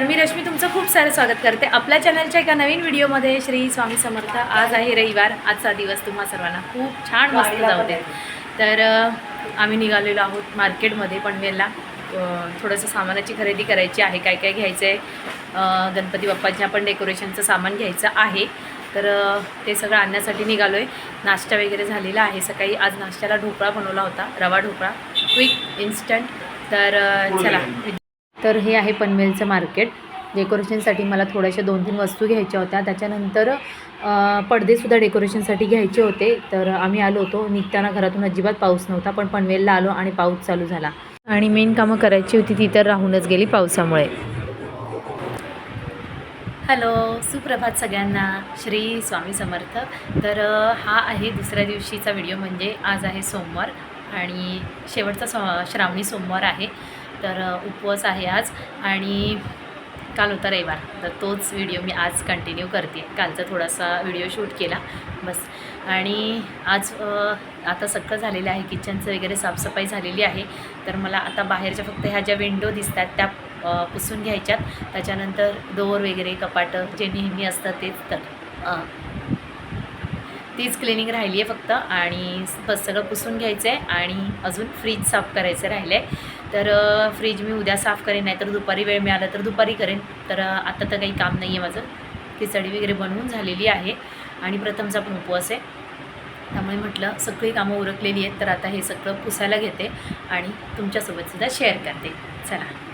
नमस्कार मी रश्मी तुमचं खूप सारं स्वागत करते. आपल्या चॅनलच्या एका नवीन व्हिडिओमध्ये श्री स्वामी समर्थ. आज आहे रविवार. आजचा दिवस तुम्हा सर्वांना खूप छान मस्त जाऊ दे तर आम्ही निघालेलो आहोत मार्केटमध्ये पनवेलला. थोडंसं सामानाची खरेदी करायची आहे. काय काय घ्यायचं आहे गणपती बाप्पाच्या पण डेकोरेशनचं सामान घ्यायचं आहे. तर ते सगळं आणण्यासाठी निघालो आहे नाश्ता वगैरे झालेला आहे. सकाळी आज नाश्त्याला ढोकळा बनवला होता. रवा ढोकळा. क्विक इन्स्टंट तर चला. तर हे आहे पनवेलचं मार्केट. डेकोरेशनसाठी मला थोड्याशा दोन तीन वस्तू घ्यायच्या होत्या. त्याच्यानंतर पडदेसुद्धा डेकोरेशनसाठी घ्यायचे होते. तर आम्ही आलो होतो. निघताना घरातून अजिबात पाऊस नव्हता पण पनवेलला आलो आणि पाऊस चालू झाला. आणि मेन कामं करायची होती ती तर राहूनच गेली पावसामुळे. हॅलो सुप्रभात सगळ्यांना. श्री स्वामी समर्थ. तर हा आहे दुसऱ्या दिवशीचा व्हिडिओ म्हणजे आज आहे सोमवार आणि शेवटचा सो श्रावणी सोमवार आहे. तर उपवास आहे आज आणि काल होता रविवार. तर तोच व्हिडिओ मी आज कंटिन्यू करते. कालचा थोडासा व्हिडिओ शूट केला. बस. आणि आज आता सगळं झालेलं आहे. किचनचं वगैरे साफसफाई झालेली आहे. तर मला आता बाहेरच्या फक्त ह्या ज्या विंडो दिसतात त्या पुसून घ्यायच्यात. त्याच्यानंतर डोअर वगैरे कपाटं जे नेहमी असतात तेच तर. तीच क्लिनिंग राहिली आहे फक्त. आणि बस सगळं पुसून घ्यायचं आहे आणि अजून फ्रीज साफ करायचं राहिलं आहे तर फ्रीज मी उद्या साफ करेन नाहीतर दुपारी वेळ मिळाला तर दुपारी करेन. तर आत्ता आता तर काही काम नाही आहे माझं. खिचडी वगैरे बनवून झालेली आहे आणि प्रथमचा पण उपवास आहे. त्यामुळे म्हटलं सगळी कामं उरकलेली आहेत तर आता हे सगळं पुसायला घेते आणि तुमच्यासोबतसुद्धा शेअर करते. चला.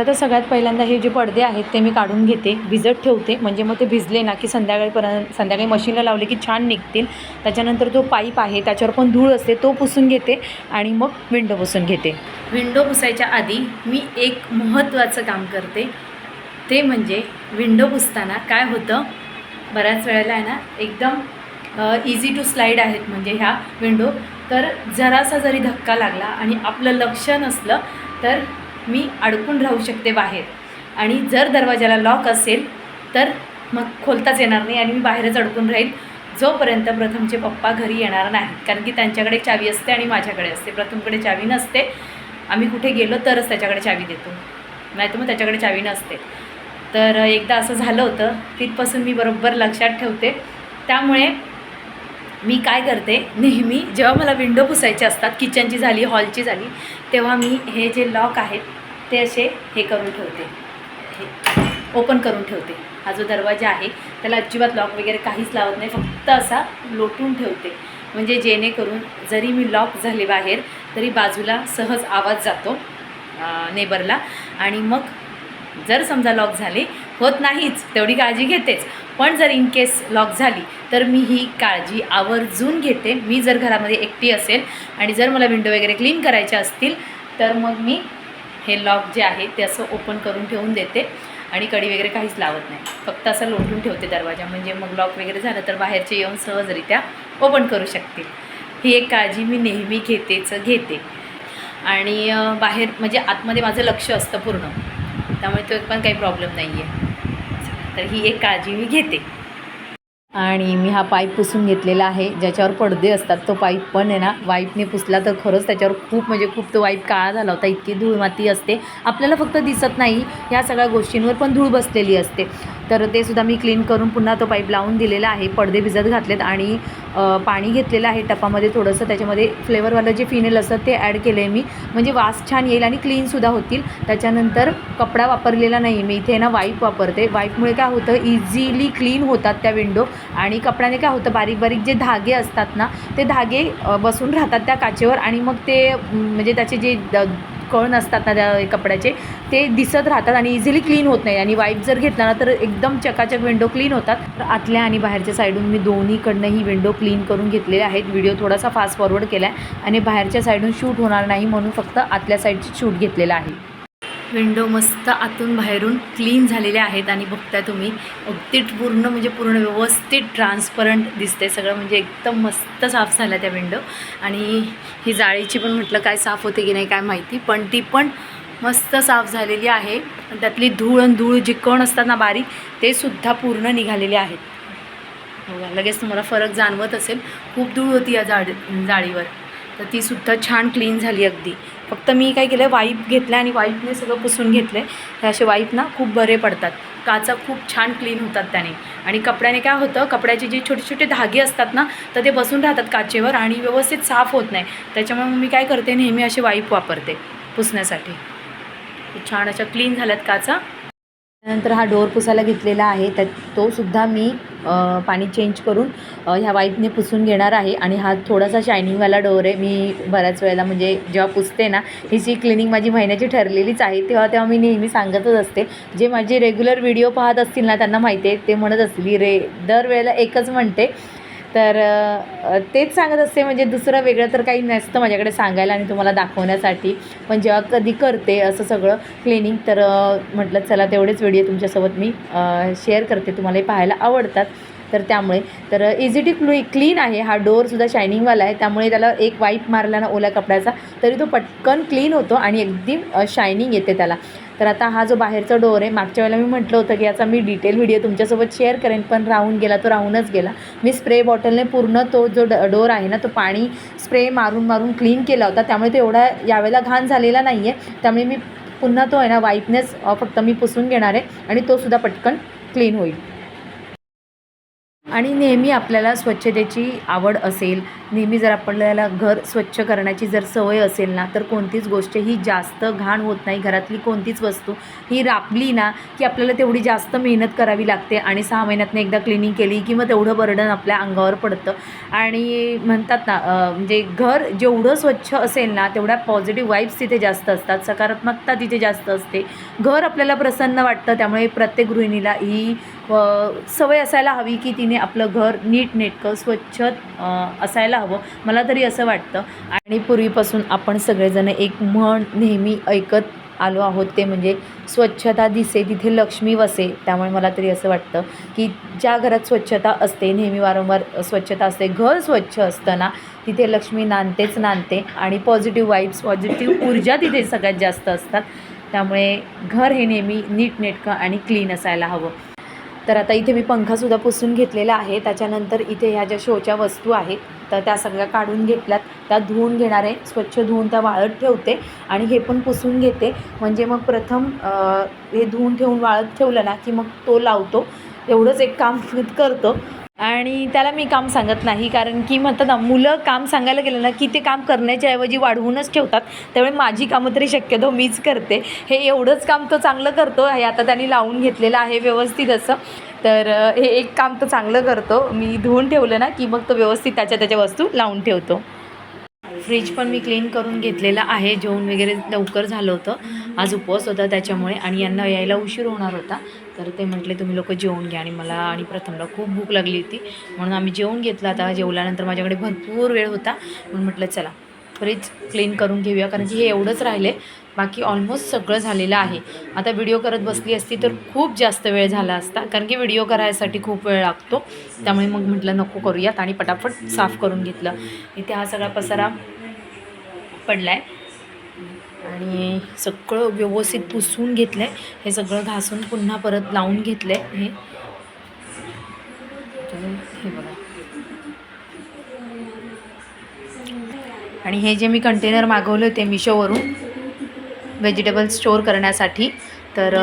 तर आता सगळ्यात पहिल्यांदा हे जे पडदे आहेत ते मी काढून घेते भिजत ठेवते. म्हणजे मग ते भिजले ना की संध्याकाळीपर्यंत संध्याकाळी मशीनला लावले की छान निघतील. त्याच्यानंतर जो पाईप आहे त्याच्यावर पण धूळ असते तो पुसून घेते आणि मग विंडो पुसून घेते. विंडो पुसायच्या आधी मी एक महत्त्वाचं काम करते. ते म्हणजे विंडो पुसताना काय होतं? बऱ्याच वेळेला आहे ना एकदम इझी टू स्लाईड आहेत म्हणजे ह्या विंडो. तर जरासा जरी धक्का लागला आणि आपलं लक्ष नसलं तर मी अडकून राहू शकते बाहेर. आणि जर दरवाजाला लॉक असेल तर मग खोलताच येणार नाही आणि मी बाहेरच अडकून राहील. जोपर्यंत प्रथमचे पप्पा घरी येणार नाहीत. कारण की त्यांच्याकडे चावी असते आणि माझ्याकडे असते. प्रथमकडे चावी नसते. आम्ही कुठे गेलो तरच त्याच्याकडे चावी देतो. नाही तर मग त्याच्याकडे चावी नसते. तर एकदा असं झालं होतं. तिथपासून मी बरोबर लक्षात ठेवते. त्यामुळे मी काय करते? नेहमी जेव्हा मला विंडो पुसायचे असतात किचनची झाली हॉलची झाली तेव्हा मी हे जे लॉक आहेत ते असे हे करून ठेवते. हे ओपन करून ठेवते. हा जो दरवाजा आहे त्याला अजिबात लॉक वगैरे काहीच लावत नाही फक्त असा लोटून ठेवते. म्हणजे जेणेकरून जरी मी लॉक झाले बाहेर तरी बाजूला सहज आवाज जातो नेबरला आणि मग जर समजा लॉक झाले होत नाहीच तेवढी काळजी घेतेच. पण जर इन केस लॉक झाली तर मी ही काळजी आवर्जून घेते. मी जर घरामध्ये एकटी असेल आणि जर मला विंडो वगैरे क्लीन करायच्या असतील तर मग मी हे लॉक जे आहे ते असं ओपन करून ठेवून देते. आणि कडी वगैरे काहीच लावत नाही. फक्त असं लोटून ठेवते दरवाजा. म्हणजे मग लॉक वगैरे झालं तर बाहेरचे येऊन सहजरित्या ओपन करू शकतील. ही एक काळजी मी नेहमी घेतेच घेते. आणि बाहेर म्हणजे आतमध्ये माझं लक्ष असतं पूर्ण. त्यामुळे तो पण काही प्रॉब्लेम नाही आहे तर ही एक काळजी मी घेते. आणि मी हा पाईप पुसून घेतलेला आहे ज्याच्यावर पडदे असतात तो पाईप पण आहे ना वाईपने पुसला तर खरंच त्याच्यावर खूप म्हणजे खूप तो वाईप काळा झाला होता इतकी धूळ माती असते. आपल्याला फक्त दिसत नाही ह्या सगळ्या गोष्टींवर पण धूळ बसलेली असते. तर ते सुद्धा मी क्लीन करून पुन्हा तो पाईप लावून दिलेला आहे. पडदे भिजत घातलेत आणि पाणी घेतलेलं आहे टपामध्ये थोडंसं. त्याच्यामध्ये फ्लेवरवालं जे फिनेल असतं ते ॲड केलं आहे मी. म्हणजे वास छान येईल आणि क्लीनसुद्धा होतील. त्याच्यानंतर कपडा वापरलेला नाही मी इथे ना वाईप वापरते. वाईपमुळे काय होतं? इझिली क्लीन होतात त्या विंडो आणि कपड्याने काय होतं? बारीक बारीक जे धागे असतात ना ते धागे बसून राहतात त्या काचेवर. आणि मग ते म्हणजे त्याचे जे द- कण असतात ना त्या कपड्याचे ते दिसत राहतात आणि इझिली क्लीन होत नाही. आणि वाईप जर घेतला ना तर एकदम चकाचक विंडो क्लीन होतात. तर आतल्या आणि बाहेरच्या साईडून मी दोन्हीकडनं ही विंडो क्लीन करून घेतलेले आहेत. व्हिडिओ थोडासा फास्ट फॉरवर्ड केला आहे आणि बाहेरच्या साईडून शूट होणार नाही म्हणून फक्त आतल्या साईडची शूट घेतलेला आहे. विंडो मस्त आतून बाहेरून क्लीन झालेल्या आहेत आणि बघताय तुम्ही. अगदी पूर्ण म्हणजे पूर्ण व्यवस्थित ट्रान्सपरंट दिसते सगळं. म्हणजे एकदम मस्त साफ झाल्या त्या विंडो. आणि ही जाळीची पण म्हटलं काय साफ होते की नाही काय माहिती. पण ती पण मस्त साफ झालेली आहे. त्यातली धूळ आणि धूळ जी कण असतात ना बारीक ते सुद्धा पूर्ण निघालेले आहेत. बघा लगेच तुम्हाला फरक जाणवत असेल. खूप धूळ होती या जाळी जाळीवर. तर ती सुद्धा छान क्लीन झाली अगदी. फक्त मी काय केलं वाईप घेतलं आणि वाईपने सगळं पुसून घेतलं आहे हे असे वाईप ना खूप बरे पडतात. काचा खूप छान क्लीन होतात त्याने. आणि कपड्याने काय होतं कपड्याचे जे छोटे छोटे धागे असतात ना तर ते बसून राहतात काचेवर आणि व्यवस्थित साफ होत नाही. त्याच्यामुळे मग मी काय करते नेहमी असे वाईप वापरते पुसण्यासाठी. छान अशा क्लीन झाल्यात काचा. त्यानंतर हा डोअर पुसायला घेतलेला आहे. त्यात तो सुद्धा मी पाणी चेंज करून ह्या वाईपने पुसून घेणार आहे. आणि हा थोडासा शायनिंगवाला डोर आहे. मी बऱ्याच वेळेला म्हणजे जेव्हा पुसते ना ही जी क्लिनिंग माझी महिन्याची ठरलेलीच आहे तेव्हा तेव्हा मी नेहमी सांगतच असते. जे माझे रेग्युलर व्हिडिओ पाहत असतील ना त्यांना माहिती आहे ते म्हणत असतील रे दरवेळेला एकच म्हणते तर तेच सांगत असते म्हणजे दुसरं वेगळं तर काही नसतं माझ्याकडे सांगायला आणि तुम्हाला दाखवण्यासाठी. पण जेव्हा कधी करते असं सगळं क्लिनिंग तर म्हटलं चला तेवढेच व्हिडिओ तुमच्यासोबत मी शेअर करते. तुम्हालाही पाहायला आवडतात. तर त्यामुळे तर इझी टू क्लू क्लीन आहे. हा डोअरसुद्धा शायनिंगवाला आहे. त्यामुळे त्याला एक वाईप मारला ना ओल्या कपड्याचा तरी तो पटकन क्लीन होतो आणि एकदम शायनिंग येते त्याला. तर आता हा जो बाहेरचा डोअर आहे मागच्या वेळेला मी म्हटलं होतं की याचा मी डिटेल व्हिडिओ तुमच्यासोबत शेअर करेन पण राहून गेला तो राहूनच गेला. मी स्प्रे बॉटलने पूर्ण तो जो ड डोअर आहे ना तो पाणी स्प्रे मारून मारून क्लीन केला होता. त्यामुळे तो एवढा यावेळेला घाण झालेला नाही आहे त्यामुळे मी पुन्हा तो आहे ना वाईपनेच फक्त मी पुसून घेणार आहे आणि तोसुद्धा पटकन क्लीन होईल. आणि नेहमी आपल्याला स्वच्छतेची आवड असेल नेहमी जर आपल्याला घर स्वच्छ करण्याची जर सवय असेल ना तर कोणतीच गोष्ट ही जास्त घाण होत नाही. घरातली कोणतीच वस्तू ही राबली ना की आपल्याला तेवढी जास्त मेहनत करावी लागते आणि सहा महिन्यातनं एकदा क्लिनिंग केली की मग तेवढं बर्डन आपल्या अंगावर पडतं. आणि म्हणतात ना म्हणजे घर जेवढं स्वच्छ असेल ना तेवढ्या पॉझिटिव्ह वाईब्स तिथे जास्त असतात. सकारात्मकता तिथे जास्त असते. घर आपल्याला प्रसन्न वाटतं त्यामुळे प्रत्येक गृहिणीला ही सवय असायला हवी की तिने आपलं घर नीट नेटकं स्वच्छ असायला हवं. मला तरी असं वाटतं. आणि पूर्वीपासून आपण सगळेजण एक म्हण नेहमी ऐकत आलो आहोत ते म्हणजे स्वच्छता दिसे तिथे लक्ष्मी वसे. त्यामुळे मला तरी असं वाटतं की ज्या घरात स्वच्छता असते नेहमी वारंवार स्वच्छता असते घर स्वच्छ असतं ना तिथे लक्ष्मी नांदतेच नांदते आणि पॉझिटिव्ह वाईब्स पॉझिटिव्ह ऊर्जा तिथे सगळ्यात जास्त असतात. त्यामुळे घर हे नेहमी नीटनेटकं आणि क्लीन असायला हवं. तर आता इथे मी पंखासुद्धा पुसून घेतलेला आहे. त्याच्यानंतर इथे ह्या ज्या शोच्या वस्तू आहेत तर त्या सगळ्या काढून घेतल्यात. त्या धुवून घेणार आहे. स्वच्छ धुवून त्या वाळत ठेवते आणि हे पण पुसून घेते. म्हणजे मग प्रथम हे धुवून ठेवून वाळत ठेवलं ना की मग तो लावतो. एवढंच एक काम करतो. आणि त्याला मी काम सांगत नाही कारण की म्हणतात ना मुलं काम सांगायला गेलं ना की ते काम करण्याच्या ऐवजी वाढवूनच ठेवतात. त्यामुळे माझी कामं तरी शक्यतो मीच करते. हे एवढंच काम तो चांगलं करतो हे आता त्यांनी लावून घेतलेलं आहे व्यवस्थित असं. तर हे एक काम तो चांगलं करतो. मी धुवून ठेवलं ना की मग तो व्यवस्थित त्याच्या त्याच्या वस्तू लावून ठेवतो. फ्रीज पण मी क्लीन करून घेतलेलं आहे. जेवण वगैरे लवकर झालं होतं. आज उपवास होता त्याच्यामुळे आणि यांना यायला उशीर होणार होता. तर ते म्हटले तुम्ही लोक जेवून घ्या. आणि मला आणि प्रथमला खूप भूक लागली होती. म्हणून आम्ही जेवून घेतलं. आता जेवल्यानंतर माझ्याकडे भरपूर वेळ होता. म्हणून म्हटलं चला फ्रीज क्लीन करून घेऊया. कारण की हे एवढंच राहिले. बाकी ऑलमोस्ट सगळं झालेलं आहे. आता व्हिडिओ करत बसली असती तर खूप जास्त वेळ झाला असता. कारण की व्हिडिओ करायसाठी खूप वेळ लागतो. त्यामुळे मग म्हटलं नको करूयात. आणि पटापट साफ करून घेतलं. इथे हा सगळा पसारा पडला आहे आणि सगळं व्यवस्थित पुसून घेतलं आहे हे सगळं घासून पुन्हा परत लावून घेतलं आहे हे हे बघा. आणि हे जे मी कंटेनर मागवले होते मिशोवरून व्हेजिटेबल स्टोअर करण्यासाठी तर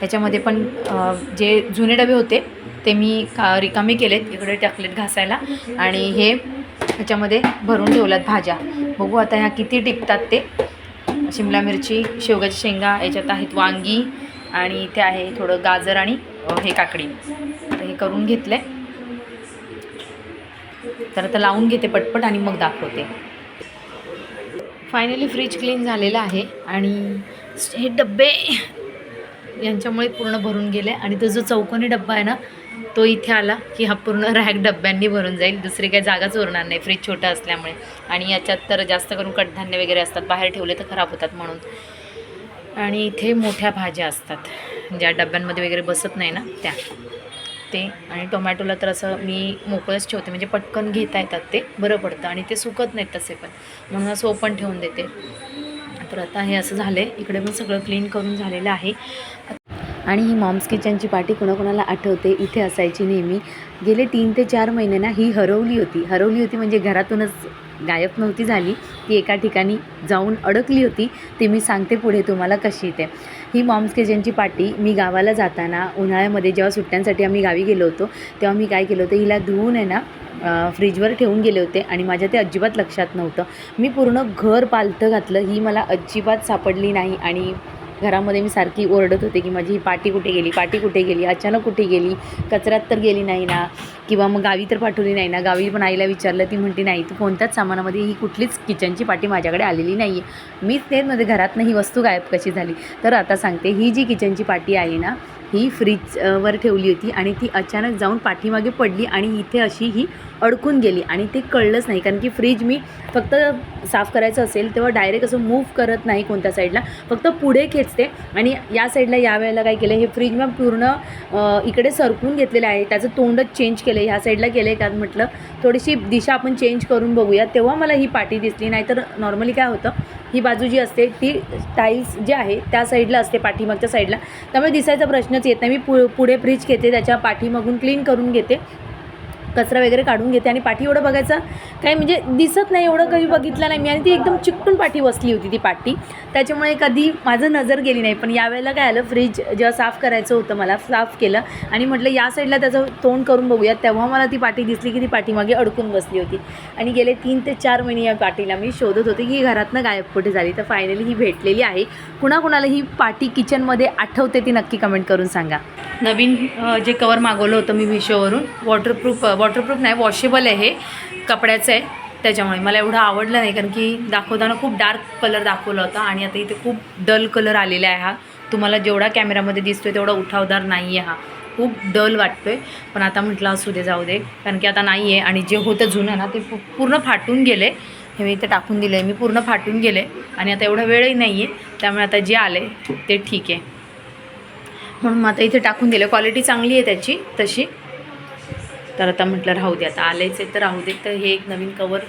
त्याच्यामध्ये ह्याच्यामध्ये पण जे जुने डबे होते ते मी का रिकामे केलेत इकडे टाकलेत घासायला. आणि हे ह्याच्यामध्ये भरून ठेवल्यात भाज्या. बघू आता ह्या किती टिकतात ते. शिमला मिरची शेवगाची शेंगा याच्यात आहेत वांगी आणि इथे आहे थोडं गाजर आणि हे काकडी. तर हे करून घेतलं. आहे तर आता लावून घेते पटपट आणि मग दाखवते. फायनली फ्रीज क्लीन झालेलं आहे आणि हे डब्बे यांच्यामुळे पूर्ण भरून गेले. आणि तो जो चौकोनी डब्बा आहे ना तो इथे आला की हा पूर्ण रॅक डब्यांनी भरून जाईल. दुसरी काही जागाच उरणार नाही. फ्रीज छोटा असल्यामुळे. आणि याच्यात तर जास्त करून कडधान्य वगैरे असतात. बाहेर ठेवले तर खराब होतात म्हणून. आणि इथे मोठ्या भाज्या असतात. ज्या डब्यांमध्ये वगैरे बसत नाही ना त्या. ते. आणि टोमॅटोला तर असं मी मोकळंच ठेवते. म्हणजे पटकन घेता येतात ते. बरं पडतं. आणि ते सुकत नाहीत तसे पण. म्हणून असं ओपन ठेवून देते. तर आता हे असं झालं आहे इकडे पण सगळं क्लीन करून झालेलं आहे. आणि ही मॉम्स किचनची पार्टी कोणाकोणाला आठवते? इथे असायची नेहमी. गेले तीन ते चार महिने ना ही हरवली होती. हरवली होती म्हणजे घरातूनच गायब नव्हती झाली. ती एका ठिकाणी जाऊन अडकली होती. ते मी सांगते पुढे तुम्हाला कशी ते ही मॉम्स किचनची पार्टी मी गावाला जाताना उन्हाळ्यामध्ये जेव्हा सुट्ट्यांसाठी आम्ही गावी गेलो होतो तेव्हा मी काय केलं होतं? हिला धुवून आहे ना फ्रीजवर ठेवून गेले होते आणि माझ्या ते अजिबात लक्षात नव्हतं. मी पूर्ण घर पालथं घातलं ही मला अजिबात सापडली नाही आणि घरामध्ये मी सारखी ओरडत होते की माझी ही पाटी कुठे गेली पाटी कुठे गेली अचानक कुठे गेली कचऱ्यात तर गेली नाही ना किंवा मग गावी तर पाठवली नाही ना गावी पण आईला विचारलं ती म्हणते नाही तू कोणत्याच सामानामध्ये ही कुठलीच किचनची पाटी माझ्याकडे आलेली नाही आहे. मीच तेच म्हणजे घरातनं ही वस्तू गायब कशी झाली? तर आता सांगते ही जी किचनची पाटी आहे ना ही फ्रीज वर ठेवली होती आणि ती अचानक जाऊन पाठीमागे पडली आणि इथे अशी ही अडकून गेली. आणि ते कळलंच नाही कारण की फ्रीज मी फक्त साफ करायचं असेल तेव्हा डायरेक्ट असं मूव्ह करत नाही कोणत्या साईडला फक्त पुढे खेचते आणि या साईडला या वेळेला काय केलं हे फ्रीज मी पूर्ण इकडे सरकून घेतलेलं आहे. त्याचं तोंडच चेंज केलं ह्या साईडला केलं आहे का म्हटलं थोडीशी दिशा आपण चेंज करून बघूया. तेव्हा मला ही पाठी दिसली. नाहीतर नॉर्मली काय होतं ही बाजू जी असते ती टाईल्स जे आहे त्या साईडला असते पाठीमागच्या साईडला त्यामुळे दिसायचा प्रश्नच येत नाही. मी पु पुढे फ्रीज घेते त्याच्या पाठीमागून क्लीन करून घेते. कचरा वगैरे काढून घेते आणि पाठी एवढं बघायचं काही म्हणजे दिसत नाही एवढं काही बघितलं नाही मी. आणि ती एकदम चिकटून पाठी बसली होती ती पाठी. त्याच्यामुळे कधी माझं नजर गेली नाही. पण यावेळेला काय आलं फ्रीज जेव्हा साफ करायचं होतं मला साफ केलं आणि म्हटलं या साईडला त्याचं तोंड करून बघूया. तेव्हा मला ती पाठी दिसली की ती पाठीमागे अडकून बसली होती. आणि गेले तीन ते चार महिने या पाटीला मी शोधत होते की घरातनं गायब कुठे झाली. तर फायनली ही भेटलेली आहे. कुणाकुणाला ही पाटी किचनमध्ये आठवते ती नक्की कमेंट करून सांगा. नवीन जे कवर मागवलं होतं मी मिशोवरून वॉटरप्रूफ वॉटरप्रूफ नाही वॉशेबल आहे हे. कपड्याचं आहे त्याच्यामुळे. मला एवढं आवडलं नाही कारण की दाखवताना खूप डार्क कलर दाखवला होता आणि आता इथे खूप डल कलर आलेला आहे हा. तुम्हाला जेवढा कॅमेरामध्ये दिसतोय तेवढा उठावदार नाही आहे हा. खूप डल वाटतोय. पण आता म्हटलं असू दे जाऊ दे. कारण की आता नाही आहे आणि जे होतं जुनं ना ते पूर्ण फाटून गेले. हे मी इथे टाकून दिलं आहे मी पूर्ण फाटून गेले आणि आता एवढा वेळही नाही आहे त्यामुळे आता जे आले ते ठीक आहे. म्हणून मग आता इथे टाकून दिलं क्वालिटी चांगली आहे त्याची तशी. तर आता म्हटलं राहू दे आता आलेच आहे तर राहू दे. तर हे एक नवीन कवर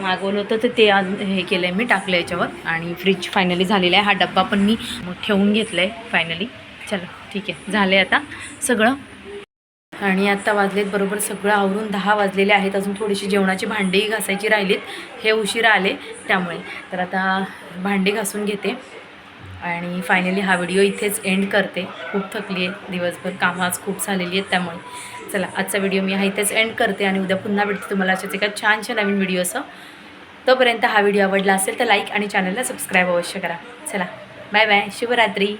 मागवलं होतं तर ते आज हे केलं आहे मी टाकलं याच्यावर. आणि फ्रीज फायनली झालेला आहे. हा डब्बा पण मी ठेवून घेतला आहे फायनली चला ठीक आहे. झालं आहे आता सगळं. आणि आत्ता वाजलेत बरोबर सगळं आवरून दहा वाजलेले आहेत. अजून थोडीशी जेवणाची भांडीही घासायची राहिलीत. हे उशीर आले त्यामुळे. तर आता भांडी घासून घेते. आणि फायनली हा व्हिडिओ इथेच एंड करते. खूप थकली आहे दिवसभर कामं आज खूप झालेली आहेत त्यामुळे. चला आजचा व्हिडिओ मी हा इथेच एंड करते आणि उद्या पुन्हा भेटते तुम्हाला अशाच एका छानशा नवीन व्हिडिओचं तोपर्यंत हा व्हिडिओ आवडला असेल तर लाईक आणि चॅनलला सबस्क्राईब अवश्य करा. चला बाय बाय शुभरात्री.